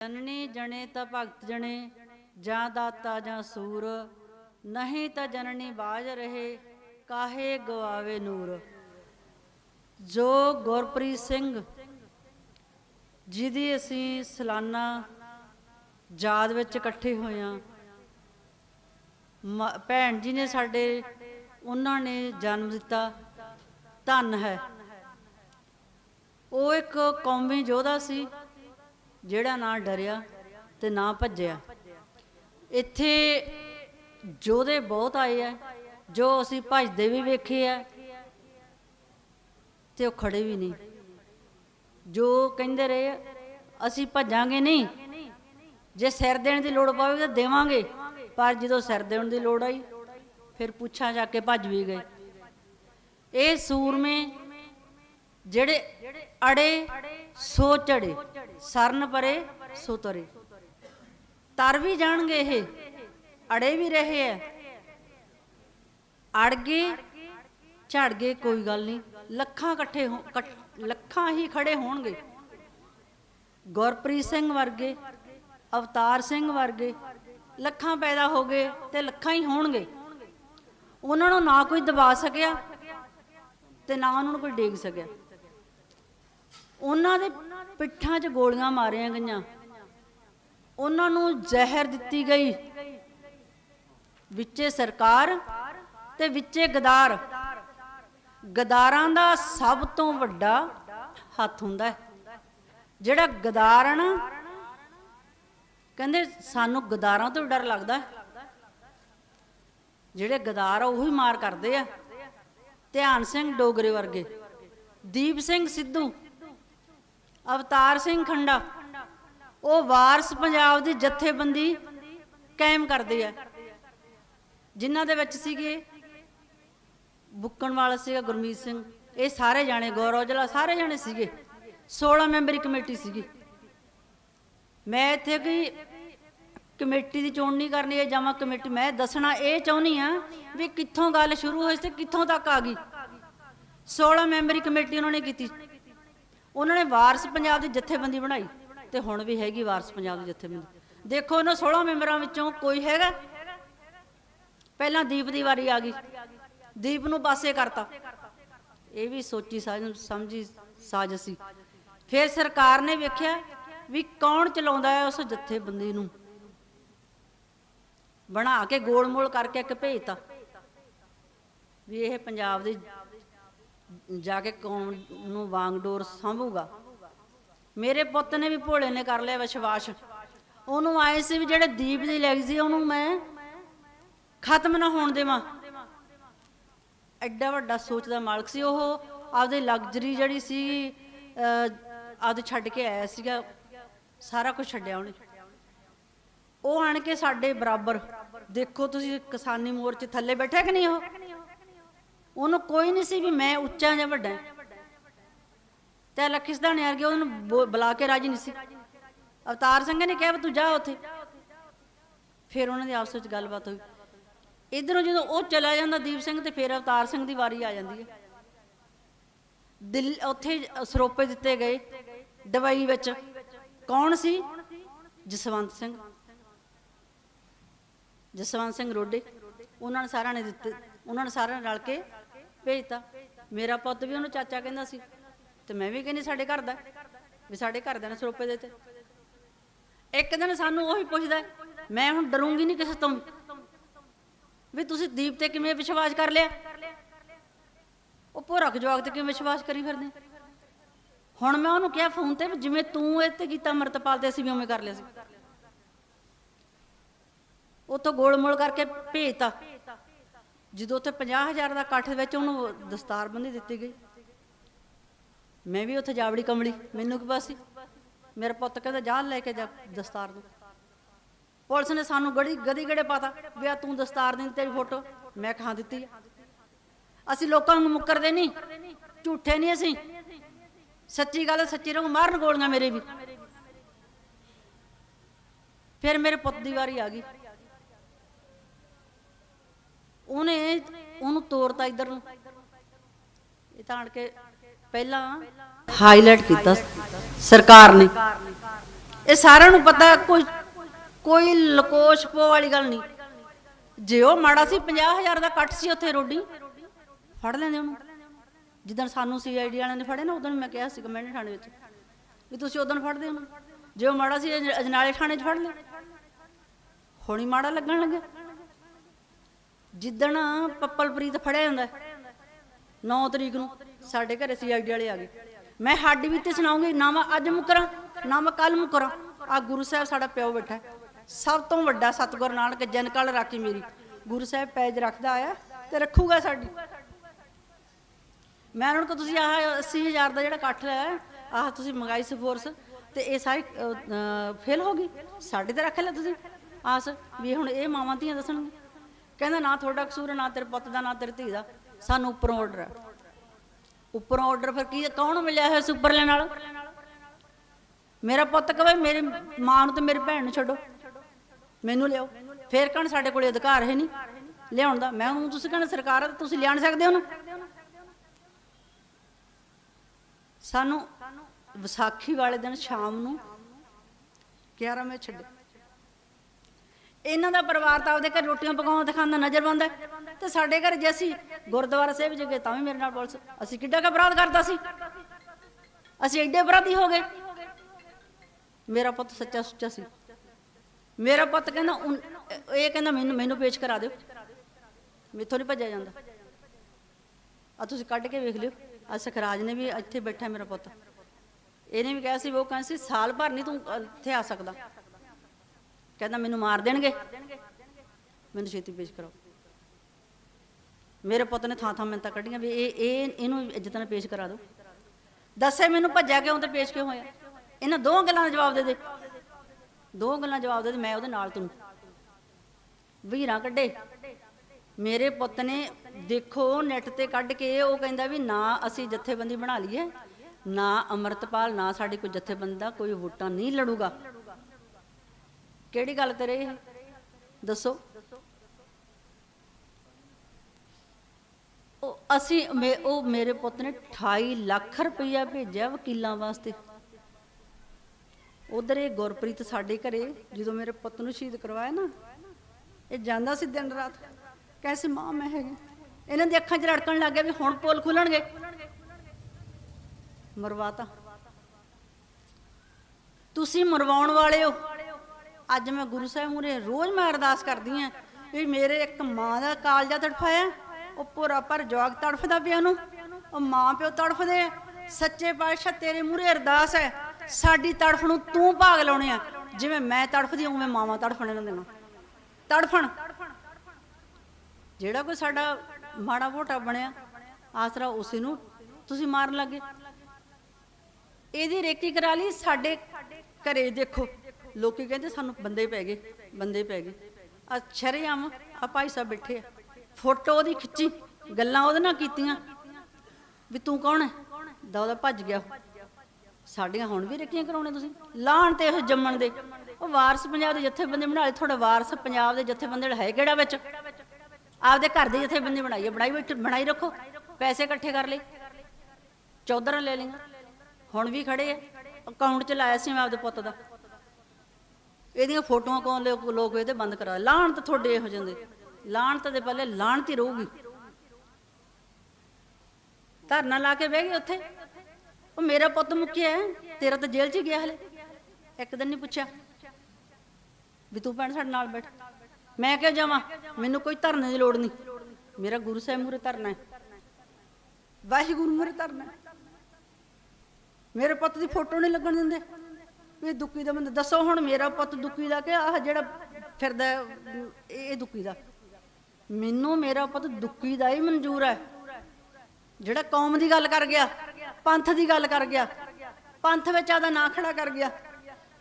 ਜਨਨੀ ਜਣੇ ਤਾਂ ਭਗਤ ਜਣੇ, ਜਾਂ ਦਾਤਾ ਜਾਂ ਸੂਰ। ਨਹੀਂ ਤਾਂ ਜਨਨੀ ਬਾਜ ਰਹੇ, ਕਾਹੇ ਗਵਾਵੇ ਨੂਰ। ਜੋ ਗੁਰਪ੍ਰੀਤ ਸਿੰਘ, ਜਿਹਦੀ ਅਸੀਂ ਸਲਾਨਾ ਯਾਦ ਵਿੱਚ ਇਕੱਠੇ ਹੋਏ ਹਾਂ, ਮ- ਭੈਣ ਜੀ ਨੇ ਸਾਡੇ, ਉਹਨਾਂ ਨੇ ਜਨਮ ਦਿੱਤਾ, ਧੰਨ ਹੈ। ਉਹ ਇੱਕ ਕੌਮੀ ਯੋਧਾ ਸੀ। ਜਿਹੜਾ ਨਾ ਡਰਿਆ ਤੇ ਨਾ ਭੱਜਿਆ। ਇੱਥੇ ਜੋਧੇ ਬਹੁਤ ਆਏ ਆ, ਜੋ ਅਸੀਂ ਭੱਜਦੇ ਵੀ ਵੇਖੇ ਆ ਤੇ ਉਹ ਖੜੇ ਵੀ ਨਹੀਂ। ਜੋ ਕਹਿੰਦੇ ਰਹੇ ਅਸੀਂ ਭੱਜਾਂਗੇ ਨਹੀਂ। ਜੇ ਸਿਰ ਦੇਣ ਦੀ ਲੋੜ ਪਵੇ ਤਾਂ ਦੇਵਾਂਗੇ, ਪਰ ਜਦੋਂ ਸਿਰ ਦੇਣ ਦੀ ਲੋੜ ਆਈ, ਫਿਰ ਪੁੱਛਾਂ ਜਾ ਕੇ ਭੱਜ ਵੀ ਗਏ। ਇਹ ਸੂਰਮੇ ਜਿਹੜੇ ਅੜੇ ਸੋ ਚੜੇ। ਸਰਨ ਪਰੇ ਸੋ ਤਰੇ। ਤਰ ਵੀ ਜਾਣਗੇ ਇਹ, ਅੜੇ ਵੀ ਰਹੇ ਐ। ਅੜ ਗਏ, ਝੜ ਗਏ, ਕੋਈ ਗੱਲ ਨਹੀਂ। ਲੱਖਾਂ ਇਕੱਠੇ ਲੱਖਾਂ ਹੀ ਖੜੇ ਹੋਣਗੇ। ਗੁਰਪ੍ਰੀਤ ਸਿੰਘ ਵਰਗੇ, ਅਵਤਾਰ ਸਿੰਘ ਵਰਗੇ, ਲੱਖਾਂ ਪੈਦਾ ਹੋ ਗਏ ਤੇ ਲੱਖਾਂ ਹੀ ਹੋਣਗੇ। ਉਹਨਾਂ ਨੂੰ ਨਾ ਕੋਈ ਦਬਾ ਸਕਿਆ ਤੇ ਨਾ ਉਹਨਾਂ ਨੂੰ ਕੋਈ ਡੇਗ ਸਕਿਆ। ਉਹਨਾਂ ਦੇ ਪਿੱਠਾਂ 'ਚ ਗੋਲੀਆਂ ਮਾਰੀਆਂ ਗਈਆਂ। ਉਹਨਾਂ ਨੂੰ ਜ਼ਹਿਰ ਦਿੱਤੀ ਗਈ। ਵਿੱਚੇ ਸਰਕਾਰ ਤੇ ਵਿੱਚੇ ਗਦਾਰ। ਗਦਾਰਾਂ ਦਾ ਸਭ ਤੋਂ ਵੱਡਾ ਹੱਥ ਹੁੰਦਾ ਜਿਹੜਾ ਗਦਾਰ ਆ ਨਾ, ਕਹਿੰਦੇ ਸਾਨੂੰ ਗਦਾਰਾਂ ਤੋਂ ਡਰ ਲੱਗਦਾ ਜਿਹੜੇ ਗਦਾਰ ਆ, ਉਹੀ ਮਾਰ ਕਰਦੇ ਆ। ਧਿਆਨ ਸਿੰਘ ਡੋਗਰੇ ਵਰਗੇ। ਦੀਪ ਸਿੰਘ ਸਿੱਧੂ ਅਵਤਾਰ ਸਿੰਘ ਖੰਡਾ। ਉਹ ਵਾਰਸ ਪੰਜਾਬ ਦੀ ਜਥੇਬੰਦੀ ਕਾਇਮ ਕਰਦੇ ਆ ਜਿਨ੍ਹਾਂ ਦੇ ਵਿੱਚ ਸੀਗੇ ਬੁੱਕਣ ਵਾਲਾ ਸੀਗਾ ਗੁਰਮੀਤ ਸਿੰਘ। ਇਹ ਸਾਰੇ ਜਾਣੇ ਗੌਰਵਜਲਾ ਸਾਰੇ ਜਾਣੇ ਸੀਗੇ। 16 ਮੈਂਬਰੀ ਕਮੇਟੀ ਸੀਗੀ। ਮੈਂ ਇੱਥੇ ਕੋਈ ਕਮੇਟੀ ਦੀ ਚੋਣ ਨਹੀਂ ਕਰਨੀ ਹੈ ਜਾਵਾਂ ਕਮੇਟੀ, ਮੈਂ ਦੱਸਣਾ ਇਹ ਚਾਹੁੰਦੀ ਆ ਵੀ ਕਿੱਥੋਂ ਗੱਲ ਸ਼ੁਰੂ ਹੋਈ ਸੀ ਤੇ ਕਿੱਥੋਂ ਤੱਕ ਆ ਗਈ। 16 ਮੈਂਬਰੀ ਕਮੇਟੀ ਉਹਨਾਂ ਨੇ ਕੀਤੀ। ਉਹਨਾਂ ਨੇ ਵਾਰਸ ਪੰਜਾਬ ਦੀ ਜਥੇਬੰਦੀ ਬਣਾਈ ਤੇ ਹੁਣ ਵੀ ਹੈਗੀ ਵਾਰਸ ਪੰਜਾਬ ਦੀ ਜਥੇਬੰਦੀ। ਦੇਖੋ ਉਹਨਾਂ 16 ਮੈਂਬਰਾਂ ਵਿੱਚੋਂ ਕੋਈ ਹੈਗਾ? ਪਹਿਲਾਂ ਦੀਪ ਦੀ ਵਾਰੀ ਆ ਗਈ। ਦੀਪ ਨੂੰ ਪਾਸੇ ਕਰਤਾ। ਇਹ ਵੀ ਸੋਚੀ ਸਮਝੀ ਸਾਜ਼ ਸੀ। ਫਿਰ ਸਰਕਾਰ ਨੇ ਵੇਖਿਆ ਵੀ ਕੌਣ ਚਲਾਉਂਦਾ ਹੈ ਉਸ ਜਥੇਬੰਦੀ ਨੂੰ। ਬਣਾ ਕੇ ਗੋਲ-ਮੋਲ ਕਰਕੇ ਇੱਕ ਭੇਜਤਾ। ਵੀ ਇਹ ਪੰਜਾਬ ਦੀ ਜਾ ਕੇ ਕੌਮ ਨੂੰ ਵਾਂਗਡੋਰ ਸੰਭੂਗਾ? ਮੇਰੇ ਪੁੱਤ ਨੇ ਵੀ ਭੋਲੇ ਨੇ ਕਰ ਲਿਆ ਵਿਸ਼ਵਾਸ। ਉਹਨੂੰ ਆਏ ਸੀ ਵੀ ਜਿਹੜੇ ਦੀਪ ਦੀ ਲੈਗਸੀ ਉਹਨੂੰ ਮੈਂ ਖਤਮ ਨਾ ਹੋਣ ਦੇਵਾਂ। ਐਡਾ ਵੱਡਾ ਸੋਚ ਦਾ ਮਾਲਕ ਸੀ। ਉਹ ਆਪਦੇ ਲਗਜ਼ਰੀ ਜਿਹੜੀ ਸੀ ਅਹ, ਆਪਦੇ ਛੱਡ ਕੇ ਆਇਆ ਸੀਗਾ। ਸਾਰਾ ਕੁਝ ਛੱਡਿਆ ਉਹਨੇ। ਉਹ ਆਣ ਕੇ ਸਾਡੇ ਬਰਾਬਰ। ਦੇਖੋ ਤੁਸੀਂ ਕਿਸਾਨੀ ਮੋਰਚੇ ਥੱਲੇ ਬੈਠਾ ਕਿ ਨਹੀਂ ਉਹ? ਉਹਨੂੰ ਕੋਈ ਨਹੀਂ ਸੀ ਵੀ ਮੈਂ ਉੱਚਾ ਜਾਂ ਵੱਡਾ। ਹਾਂ। ਤੇ ਲਖਿਸਦਾਨ ਯਾਰ ਉਹਨੂੰ ਬੁਲਾ ਕੇ ਰਾਜੀ ਨਹੀਂ ਸੀ। ਅਵਤਾਰ ਸਿੰਘ ਨੇ ਕਿਹਾ ਤੂੰ ਜਾ ਉੱਥੇ। ਫਿਰ ਉਹਨਾਂ ਦੀ ਆਪਸ ਵਿੱਚ ਗੱਲਬਾਤ ਹੋਈ। ਇਧਰੋਂ ਜਦੋਂ ਉਹ ਚਲਾ ਜਾਂਦਾ ਦੀਪ ਸਿੰਘ ਤੇ ਫਿਰ ਅਵਤਾਰ ਸਿੰਘ ਦੀ ਵਾਰੀ ਆ ਜਾਂਦੀ ਹੈ। ਦਿਲ, ਉੱਥੇ ਸਰੋਪੇ ਦਿੱਤੇ ਗਏ ਦਵਾਈ ਵਿੱਚ। ਕੌਣ ਸੀ? ਜਸਵੰਤ ਸਿੰਘ। ਜਸਵੰਤ ਸਿੰਘ ਰੋਡੇ। ਉਹਨਾਂ ਨੇ ਸਾਰਿਆਂ ਨੇ ਦਿੱਤੇ। ਉਹਨਾਂ ਨੇ ਸਾਰਿਆਂ ਨੇ ਰਲ ਕੇ ਭੇਜਤਾ। ਮੇਰਾ ਪੁੱਤ ਵੀ ਉਹਨੂੰ ਚਾਚਾ ਕਹਿੰਦਾ ਸੀ ਤੇ ਮੈਂ ਵੀ ਕਹਿੰਦੀ ਸਾਡੇ ਘਰ ਦਾ, ਵੀ ਸਾਡੇ ਘਰ ਦੇ ਨੇ ਸਰੋਪੇ ਦੇ ਤੇ। ਇੱਕ ਦਿਨ ਸਾਨੂੰ ਉਹੀ ਪੁੱਛਦਾ, ਮੈਂ ਹੁਣ ਡਰੂੰਗੀ ਨਹੀਂ ਕਿਸੇ ਤੋਂ ਵੀ। ਤੁਸੀਂ ਦੀਪ ਤੇ ਕਿਵੇਂ ਵਿਸ਼ਵਾਸ ਕਰ ਲਿਆ? ਉਹ ਭੋਰਕ ਜਵਾਕ ਤੇ ਕਿਵੇਂ ਵਿਸ਼ਵਾਸ ਕਰੀ ਫਿਰਦੇ? ਹੁਣ ਮੈਂ ਉਹਨੂੰ ਕਿਹਾ ਫੋਨ ਤੇ ਵੀ ਜਿਵੇਂ ਤੂੰ ਇਹ ਤੇ ਕੀਤਾ ਅਮਰਤਪਾਲ ਤੇ ਅਸੀਂ ਵੀ ਉਵੇਂ ਕਰ ਲਿਆ ਸੀ। ਉਤੋਂ ਗੋਲ-ਮੋਲ ਕਰਕੇ ਭੇਜਤਾ। ਜਦੋਂ ਉੱਥੇ 50000 ਦਾ ਇਕੱਠ ਵਿੱਚ ਉਹਨੂੰ ਦਸਤਾਰਬੰਦੀ ਦਿੱਤੀ ਗਈ। ਮੈਂ ਵੀ ਉੱਥੇ ਜਾਵੜੀ ਕਮਲੀ ਮੈਨੂੰ ਕੀ ਪਤਾ ਸੀ? ਮੇਰਾ ਪੁੱਤ ਕਹਿੰਦਾ, ਜਾ ਲੈ ਕੇ ਜਾ ਦਸਤਾਰ ਨੂੰ। ਪੁਲਿਸ ਨੇ ਸਾਨੂੰ ਗੜੀ, ਗਦੀ ਗੜੇ ਪਾਤਾ ਵੀ ਆ ਤੂੰ ਦਸਤਾਰ ਦੀ ਤੇਰੀ ਫੋਟੋ। ਮੈਂ ਕਹਾਂ ਦਿੱਤੀ ਅਸੀਂ ਲੋਕਾਂ ਨੂੰ ਮੁੱਕਰਦੇ ਨਹੀਂ, ਝੂਠੇ ਨਹੀਂ ਅਸੀਂ। ਸੱਚੀ ਗੱਲ, ਸੱਚੀ ਰਹੂ, ਮਾਰਨ ਗੋਲੀਆਂ ਮੇਰੇ ਵੀ। ਫਿਰ ਮੇਰੇ ਪੁੱਤ ਦੀ ਵਾਰੀ ਆ ਗਈ। ਉਹਨੇ ਉਹਨੂੰ ਤੋਰਤਾ ਇੱਧਰ ਨੂੰ। ਇਹ ਤਾਂ ਆਣ ਕੇ ਪਹਿਲਾਂ ਹਾਈਲਾਈਟ ਕੀਤਾ। ਸਰਕਾਰ ਨੇ। ਇਹ ਸਾਰਿਆਂ ਨੂੰ ਪਤਾ ਕੋਈ ਕੋਈ ਲਕੋਸ਼ ਪੋ ਵਾਲੀ ਗੱਲ ਨਹੀਂ। ਜੇ ਉਹ ਮਾੜਾ ਸੀ 50000 ਦਾ ਕੱਟ ਸੀ ਉੱਥੇ ਰੋਡੀ। ਫੜ ਲੈਂਦੇ ਉਹਨੂੰ। ਜਿੱਦਣ ਸਾਨੂੰ ਸੀਆਈਡੀ ਵਾਲਿਆਂ ਨੇ ਫੜੇ ਨਾ ਉਦੋਂ ਮੈਂ ਕਿਹਾ ਸੀ ਕਮੈਂਟ ਥਾਣੇ ਵਿੱਚ ਵੀ ਤੁਸੀਂ ਉਦੋਂ ਫੜਦੇ ਉਹਨੂੰ ਜੇ ਉਹ ਮਾੜਾ ਸੀ ਅਜ- ਅਜਨਾਲੇ ਥਾਣੇ 'ਚ ਫੜ ਲਿਆ। ਹੁਣ ਮਾੜਾ ਲੱਗਣ ਲੱਗਿਆ। ਜਿੱਦਣ ਪੱਪਲਪ੍ਰੀਤ ਫੜਿਆ ਹੁੰਦਾ 9 ਤਰੀਕ ਨੂੰ ਸਾਡੇ ਘਰੇ ਸੀਆਈਡੀ ਵਾਲੇ ਆ ਗਏ। ਮੈਂ ਹੱਡ ਵੀ ਤੇ ਸੁਣਾਉਂਗੀ, ਨਾ ਮੈਂ ਅੱਜ ਮੁਕਰਾਂ, ਨਾ ਮੈਂ ਕੱਲ ਮੁਕਰਾਂ। ਆ ਗੁਰੂ ਸਾਹਿਬ ਸਾਡਾ ਪਿਓ ਬੈਠਾ ਸਭ ਤੋਂ ਵੱਡਾ ਸਤਿਗੁਰ ਨਾਨਕ ਜਨਕਲ ਰਾਖੀ ਮੇਰੀ। ਗੁਰੂ ਸਾਹਿਬ ਪੈਜ ਰੱਖਦਾ ਆਇਆ ਤੇ ਰੱਖੂਗਾ ਸਾਡੀ। ਮੈਂ ਉਹਨਾਂ ਨੂੰ ਤੁਸੀਂ ਆਹ 80000 ਦਾ ਜਿਹੜਾ ਇਕੱਠ ਹੈ, ਆਹ ਤੁਸੀਂ ਮੰਗਾਈ ਸੀ ਫੋਰਸ ਤੇ ਇਹ ਸਾਰੀ ਫੇਲ ਹੋ ਗਈ। ਸਾਡੇ ਤੇ ਰੱਖ ਲਿਆ ਤੁਸੀਂ। ਆਸ ਵੀ ਹੁਣ ਇਹ ਮਾਵਾਂ ਧੀਆਂ ਦੱਸਣਗੇ। ਕਹਿੰਦਾ ਨਾ ਤੁਹਾਡਾ ਕਸੂਰ ਨਾ ਤੇਰੇ ਪੁੱਤ ਦਾ, ਨਾ ਤੇਰੀ ਧੀ ਦਾ। ਸਾਨੂੰ ਉੱਪਰੋਂ ਆਰਡਰ ਹੈ। ਉੱਪਰੋਂ ਆਰਡਰ ਫਿਰ ਕੀ ਕੌਣ ਮਿਲਿਆ ਹੈ ਸੁਪਰ ਲੈਣ ਵਾਲਾ ਮੇਰਾ ਪੁੱਤ ਕਹੇ, ਮੇਰੀ ਮਾਂ ਨੂੰ ਤੇ ਮੇਰੀ ਭੈਣ ਨੂੰ ਛੱਡੋ। ਮੈਨੂੰ ਲਿਆਓ। ਫੇਰ ਕਹਣ, ਸਾਡੇ ਕੋਲੇ ਅਧਿਕਾਰ ਹੈ ਨਹੀਂ। ਲਿਆਉਣ ਦਾ। ਮੈਂ ਹੁਣ ਤੁਸੀਂ ਕਹਿੰਦੇ ਸਰਕਾਰ ਆ ਤੇ ਤੁਸੀਂ ਲਿਆਣ ਸਕਦੇ ਹੋ ਉਹਨੂੰ। ਸਾਨੂੰ ਵਿਸਾਖੀ ਵਾਲੇ ਦਿਨ ਸ਼ਾਮ ਨੂੰ 11 ਵਜੇ ਛੱਡੇ। ਇਹਨਾਂ ਦਾ ਪਰਿਵਾਰ ਤਾਂ ਆਪਦੇ ਘਰ ਰੋਟੀਆਂ ਪਕਾਉਣ ਤੇ ਖਾਣ ਖਾਂਦਾ ਨਜ਼ਰਬੰਦ ਹੈ। ਤੇ ਸਾਡੇ ਘਰ ਜੇ ਅਸੀਂ ਗੁਰਦੁਆਰਾ ਸਾਹਿਬ ਜੇ ਗਏ ਤਾਂ ਵੀ ਮੇਰੇ ਨਾਲ ਪੁਲਿਸ ਅਸੀਂ ਕਿੱਡਾ ਕੁ ਅਪਰਾਧ ਕਰਦਾ ਸੀ। ਅਸੀਂ ਐਡੇ ਅਪਰਾਧੀ ਹੋ ਗਏ। ਮੇਰਾ ਪੁੱਤ ਸੱਚਾ ਸੁੱਚਾ ਸੀ। ਮੇਰਾ ਪੁੱਤ ਕਹਿੰਦਾ ਇਹ ਕਹਿੰਦਾ, ਮੈਨੂੰ ਮੈਨੂੰ ਪੇਸ਼ ਕਰਾ ਦਿਓ। ਮੇਥੋਂ ਨਹੀਂ ਭੱਜਿਆ ਜਾਂਦਾ। ਆ ਤੁਸੀਂ ਕੱਢ ਕੇ ਵੇਖ ਲਿਓ। ਆ ਸਖਰਾਜ ਨੇ ਵੀ ਇੱਥੇ ਬੈਠਾ ਮੇਰਾ ਪੁੱਤ। ਇਹਨੇ ਵੀ ਕਿਹਾ ਸੀ, ਉਹ ਕਹਿੰਦਾ ਸੀ, ਸਾਲ ਭਰ ਨਹੀਂ ਤੂੰ ਇੱਥੇ ਆ ਸਕਦਾ। ਕਹਿੰਦਾ ਮੈਨੂੰ ਮਾਰ ਦੇਣਗੇ। ਮੈਨੂੰ ਛੇਤੀ ਪੇਸ਼ ਕਰੋ। ਮੇਰੇ ਪੁੱਤ ਨੇ ਥਾਂ ਥਾਂ ਮਿੰਤਾਂ ਕੱਢੀਆਂ ਵੀ ਇਹ ਇਹ, ਇਹਨੂੰ ਇੱਜ਼ਤ ਨਾਲ ਪੇਸ਼ ਕਰਾ ਦਿਓ। ਦੱਸੇ ਮੈਨੂੰ ਭੱਜਿਆ ਕਿਉਂ ਤੇ ਪੇਸ਼ ਕਿਉਂ ਹੋਇਆ? ਇਹਨਾਂ ਦੋ ਗੱਲਾਂ ਦਾ ਜਵਾਬ ਦੇ ਦੇ। ਦੋ ਗੱਲਾਂ ਜਵਾਬ ਦੇ ਦੇ, ਮੈਂ ਉਹਦੇ ਨਾਲ ਤੈਨੂੰ ਵੀਰਾਂ ਕੱਢੇ। ਮੇਰੇ ਪੁੱਤ ਨੇ ਦੇਖੋ ਨੈਟ ਤੇ ਕੱਢ ਕੇ ਉਹ ਕਹਿੰਦਾ ਵੀ ਨਾ ਅਸੀਂ ਜਥੇਬੰਦੀ ਬਣਾ ਲਈਏ, ਨਾ ਅਮਰਤਪਾਲ, ਨਾ ਸਾਡੀ ਕੋਈ ਜਥੇਬੰਦਾ ਕੋਈ ਵੋਟਾਂ ਨਹੀਂ ਲੜੂਗਾ। ਕਿਹੜੀ ਗੱਲ ਤੇਰੇ ਇਹ? ਦੱਸੋ। ਉਹ ਅਸੀਂ ਉਹ ਮੇਰੇ ਪੁੱਤ ਨੇ 28 ਲੱਖ ਰੁਪਈਆ ਭੇਜਿਆ ਵਕੀਲਾਂ ਵਾਸਤੇ। ਉਧਰ ਇਹ ਗੁਰਪ੍ਰੀਤ ਸਾਡੇ ਘਰੇ, ਜਦੋਂ ਮੇਰੇ ਪੁੱਤ ਨੂੰ ਸ਼ਹੀਦ ਕਰਵਾਇਆ ਨਾ, ਇਹ ਜਾਂਦਾ ਸੀ ਦਿਨ ਰਾਤ। ਕੈਸੇ ਮਾਂ ਮੈਂ ਹੈਗੀ। ਇਹਨਾਂ ਦੀ ਅੱਖਾਂ 'ਚ ਰੜਕਣ ਲੱਗ ਗਿਆ ਵੀ ਹੁਣ ਪੁੱਲ ਖੁੱਲਣਗੇ। ਮਰਵਾਤਾ। ਤੁਸੀਂ ਮਰਵਾਉਣ ਵਾਲੇ ਹੋ। ਅੱਜ ਮੈਂ ਗੁਰੂ ਸਾਹਿਬ ਮੂਰੇ ਰੋਜ਼ ਮੈਂ ਅਰਦਾਸ ਕਰਦੀ ਆਂ ਵੀ ਮੇਰੇ ਇੱਕ ਮਾਂ ਦਾ ਕਾਲਜਾ ਤੜਫਾਇਆ, ਉਹ ਪੂਰਾ ਪਰ ਜਵਾਗ ਤੜਫਦਾ ਪਿਆ ਨੂੰ ਉਹ ਮਾਂ ਪਿਓ ਤੜਫਦੇ ਸੱਚੇ ਪਾਤਸ਼ਾਹ ਤੇਰੇ ਮੂਰੇ ਅਰਦਾਸ ਹੈ, ਸਾਡੀ ਤੜਫ ਨੂੰ ਤੂੰ ਭਾਗ ਲਾਉਣੇ ਆ। ਜਿਵੇਂ ਮੈਂ ਤੜਫਦੀ ਉਵੇਂ ਮਾਵਾਂ ਤੜਫਣ ਇਹਨਾਂ ਦੇਣਾ ਤੜਫਣ। ਜਿਹੜਾ ਕੋਈ ਸਾਡਾ ਮਾੜਾ ਮੋਟਾ ਬਣਿਆ, ਆਸਰਾ ਉਸੇ ਨੂੰ ਤੁਸੀਂ ਮਾਰਨ ਲੱਗੇ। ਇਹਦੀ ਰੇਕੀ ਕਰਾ ਲਈ, ਸਾਡੇ ਘਰੇ ਦੇਖੋ। ਲੋਕੀ ਕਹਿੰਦੇ ਸਾਨੂੰ ਬੰਦੇ ਪੈ ਗਏ, ਬੰਦੇ ਪੈ ਗਏ। ਆ ਸ਼ਰੇਆਮ ਆ ਭਾਈ ਸਾਹਿਬ ਬੈਠੇ ਆ। ਫੋਟੋ ਉਹਦੀ ਖਿੱਚੀ, ਗੱਲਾਂ ਉਹਦੇ ਨਾਲ ਕੀਤੀਆਂ। ਵੀ ਤੂੰ ਕੌਣ ਹੈ ਦਾ ਉਹਦਾ ਭੱਜ ਗਿਆ। ਸਾਡੀਆਂ ਹੁਣ ਵੀ ਰੇਕੀਆਂ ਕਰਾਉਣੇ ਤੁਸੀਂ? ਲਾਣ ਤੇ ਉਹ ਜੰਮਣ ਦੇ। ਉਹ ਵਾਰਸ ਪੰਜਾਬ ਦੇ ਜਥੇਬੰਦੀ ਬਣਾ ਲਈ। ਤੁਹਾਡਾ ਵਾਰਸ ਪੰਜਾਬ ਦੇ ਜਥੇਬੰਦੀ ਹੈ ਕਿਹੜਾ ਵਿੱਚ? ਆਪਦੇ ਘਰ ਦੇ ਜਥੇਬੰਦੀ ਬਣਾਈਏ ਬਣਾਈ ਬੈਠ ਬਣਾਈ ਰੱਖੋ। ਪੈਸੇ ਇਕੱਠੇ ਕਰ ਲਈ ਚੌਧਰਾਂ ਲੈ ਲਈਆਂ। ਹੁਣ ਵੀ ਖੜੇ ਆ। ਅਕਾਊਂਟ ਚ ਲਾਇਆ ਸੀ ਮੈਂ ਆਪਦੇ ਪੁੱਤ ਦਾ। ਇਹਦੀਆਂ ਫੋਟੋਆਂ ਕੌਣ ਲੋਕ ਲੋਕ ਇਹਦੇ ਬੰਦ ਕਰਾ ਲਾਣ ਤਾਂ ਤੁਹਾਡੇ ਇਹੋ ਜਾਂਦੇ ਲਾਣਤ ਦੇ ਪਹਿਲੇ ਲਾਣਤੀ ਰਹੂਗੀ। ਧਰਨਾ ਲਾ ਕੇ ਬਹਿ ਗਏ ਉੱਥੇ। ਉਹ ਮੇਰਾ ਪੁੱਤ ਮੁੱਕਿਆ ਤੇਰਾ ਤਾਂ ਜੇਲ੍ਹ 'ਚ ਗਿਆ ਹਲੇ। ਇੱਕ ਦਿਨ ਨਹੀਂ ਪੁੱਛਿਆ ਵੀ ਤੂੰ ਭੈਣ ਸਾਡੇ ਨਾਲ ਬੈਠ। ਮੈਂ ਕਿਹਾ ਜਾਵਾਂ? ਮੈਨੂੰ ਕੋਈ ਧਰਨੇ ਦੀ ਲੋੜ ਨਹੀਂ। ਮੇਰਾ ਗੁਰੂ ਸਾਹਿਬ ਮੂਰੇ ਧਰਨਾ ਹੈ। ਵਾਹਿਗੁਰੂ ਮੂਰੇ ਧਰਨਾ ਮੇਰੇ ਪੁੱਤ ਦੀ ਫੋਟੋ ਨਹੀਂ ਲੱਗਣ ਦਿੰਦੇ। ਵੀ ਦੁੱਕੀ ਦਾ ਬੰਦਾ, ਦੱਸੋ ਹੁਣ ਮੇਰਾ ਪੁੱਤ ਦੁੱਕੀ ਦਾ ਕਿ ਆਹ ਜਿਹੜਾ ਫਿਰਦਾ ਇਹ ਇਹ ਦੁੱਕੀ ਦਾ? ਮੈਨੂੰ ਮੇਰਾ ਪੁੱਤ ਦੁੱਕੀ ਦਾ ਹੀ ਮਨਜ਼ੂਰ ਹੈ। ਜਿਹੜਾ ਕੌਮ ਦੀ ਗੱਲ ਕਰ ਗਿਆ, ਪੰਥ ਦੀ ਗੱਲ ਕਰ ਗਿਆ, ਪੰਥ ਵਿੱਚ ਆਦਾ ਨਾਂ ਖੜਾ ਕਰ ਗਿਆ,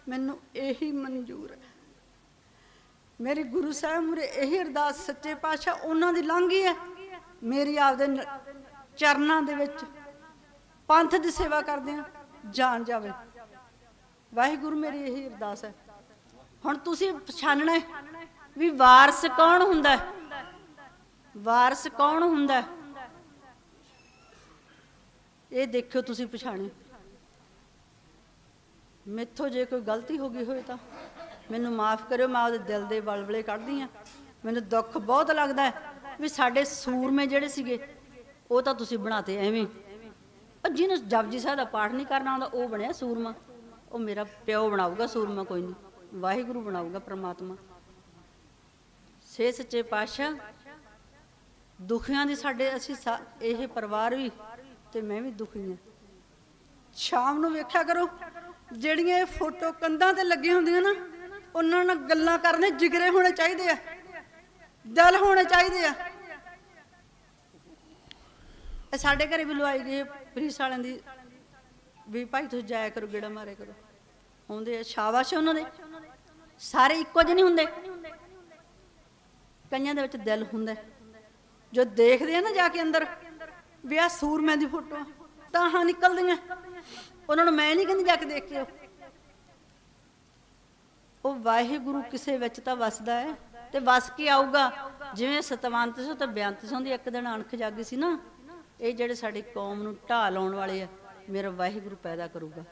ਮੈਨੂੰ ਇਹੀ ਮਨਜ਼ੂਰ ਹੈ। ਮੇਰੀ ਗੁਰੂ ਸਾਹਿਬ ਮੁਰੇ ਇਹੀ ਅਰਦਾਸ ਸੱਚੇ ਪਾਤਸ਼ਾਹ, ਉਹਨਾਂ ਦੀ ਲੰਘੀ ਹੈ। ਮੇਰੀ ਆਪਦੇ ਚਰਨਾਂ ਦੇ ਵਿੱਚ ਪੰਥ ਦੀ ਸੇਵਾ ਕਰਦੇ ਆ ਜਾਣ ਜਾਵੇ। ਵਾਹਿਗੁਰੂ ਮੇਰੀ ਇਹੀ ਅਰਦਾਸ ਹੈ। ਹੁਣ ਤੁਸੀਂ ਪਛਾਣਨਾ ਵੀ ਵਾਰਸ ਕੌਣ ਹੁੰਦਾ ਵਾਰਸ ਕੌਣ ਹੁੰਦਾ ਇਹ ਦੇਖਿਓ ਤੁਸੀਂ ਪਛਾਣਿਓ ਮੇਥੋਂ ਜੇ ਕੋਈ ਗਲਤੀ ਹੋ ਗਈ ਹੋਵੇ ਤਾਂ ਮੈਨੂੰ ਮਾਫ ਕਰਿਓ, ਮੈਂ ਉਹਦੇ ਦਿਲ ਦੇ ਬਲਬਲੇ ਕੱਢਦੀ ਆ ਮੈਨੂੰ ਦੁੱਖ ਬਹੁਤ ਲੱਗਦਾ ਹੈ ਵੀ ਸਾਡੇ ਸੂਰਮੇ ਜਿਹੜੇ ਸੀਗੇ, ਉਹ ਤਾਂ ਤੁਸੀਂ ਬਣਾਤੇ ਐਵੇਂ। ਜਿਹਨੂੰ ਜਪਜੀ ਸਾਹਿਬ ਦਾ ਪਾਠ ਨਹੀਂ ਕਰਨਾ ਆਉਂਦਾ, ਉਹ ਬਣਿਆ ਸੂਰਮਾ। ਉਹ ਮੇਰਾ ਪਿਓ ਬਣਾਊਗਾ ਸੂਰਮਾ ਕੋਈ ਨਹੀਂ, ਵਾਹਿਗੁਰੂ ਬਣਾਊਗਾ ਪ੍ਰਮਾਤਮਾ। ਸੇ ਸੱਚੇ ਪਾਤਸ਼ਾਹ, ਦੁਖੀਆਂ ਦੀ ਸਾਡੇ ਅਸੀਂ ਇਹ ਪਰਿਵਾਰ ਵੀ ਤੇ ਮੈਂ ਵੀ ਦੁਖੀ ਹਾਂ। ਸ਼ਾਮ ਨੂੰ ਵੇਖਿਆ ਕਰੋ, ਜਿਹੜੀਆਂ ਇਹ ਫੋਟੋ ਕੰਧਾਂ ਤੇ ਲੱਗੀਆਂ ਹੁੰਦੀਆਂ ਨਾ, ਉਹਨਾਂ ਨਾਲ ਗੱਲਾਂ ਕਰਨੇ ਜਿਗਰੇ ਹੋਣੇ ਚਾਹੀਦੇ ਆ, ਦਿਲ ਹੋਣੇ ਚਾਹੀਦੇ ਆ। ਇਹ ਸਾਡੇ ਘਰੇ ਵੀ ਲਵਾਈ ਗਈ ਪੁਲਿਸ ਵਾਲਿਆਂ ਦੀ ਵੀ ਭਾਈ ਤੁਸੀਂ ਜਾਇਆ ਕਰੋ, ਗੇੜਾ ਮਾਰਿਆ ਕਰੋ। ਆਉਂਦੇ ਆ ਸ਼ਾਬਾਸ਼ ਉਹਨਾਂ ਦੇ। ਸਾਰੇ ਇੱਕੋ ਜਿਹੇ ਨਹੀਂ ਹੁੰਦੇ। ਕਈਆਂ ਦੇ ਵਿੱਚ ਦਿਲ ਹੁੰਦਾ ਜੋ ਦੇਖਦੇ ਆ ਨਾ ਜਾ ਕੇ ਅੰਦਰ, ਵੀ ਆ ਸੂਰਮਿਆਂ ਦੀ ਫੋਟੋ ਤਾਂ ਹਾਂ ਨਿਕਲਦੀਆਂ। ਉਹਨਾਂ ਨੂੰ ਮੈਂ ਨਹੀਂ ਕਹਿੰਦੀ ਜਾ ਕੇ ਦੇਖ ਕੇ ਉਹ ਵਾਹਿਗੁਰੂ ਕਿਸੇ ਵਿੱਚ ਤਾਂ ਵਸਦਾ ਹੈ ਤੇ ਵਸ ਕੇ ਆਊਗਾ। ਜਿਵੇਂ ਸਤਵੰਤ ਸੋ ਤੇ ਬਿਆੰਤ ਸੋ ਦੀ ਇੱਕ ਦਿਨ ਅਣਖ ਜਾਗੀ ਸੀ ਨਾ। ਇਹ ਜਿਹੜੇ ਸਾਡੀ ਕੌਮ ਨੂੰ ਢਾਹ ਲਾਉਣ ਵਾਲੇ ਆ। ਮੇਰਾ ਵਾਹਿਗੁਰੂ ਪੈਦਾ ਕਰੂਗਾ